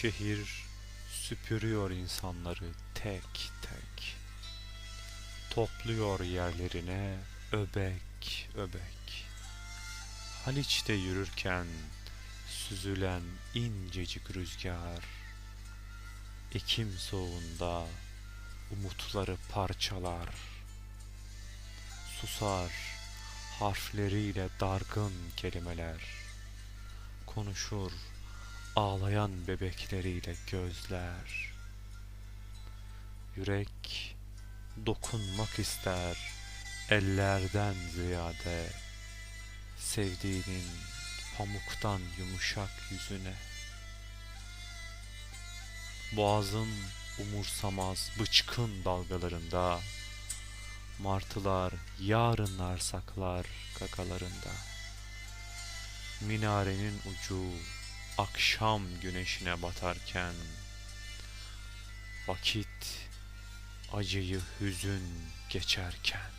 Şehir süpürüyor insanları tek tek. Topluyor yerlerine öbek öbek. Haliç'te yürürken süzülen incecik rüzgar. Ekim soğuğunda umutları parçalar. Susar harfleriyle dargın kelimeler. Konuşur ağlayan bebekleriyle gözler. Yürek dokunmak ister ellerden ziyade sevdiğinin pamuktan yumuşak yüzüne. Boğazın umursamaz bıçkın dalgalarında martılar yarınlar saklar kakalarında. Minarenin ucu akşam güneşine batarken vakit acıyı hüzün geçerken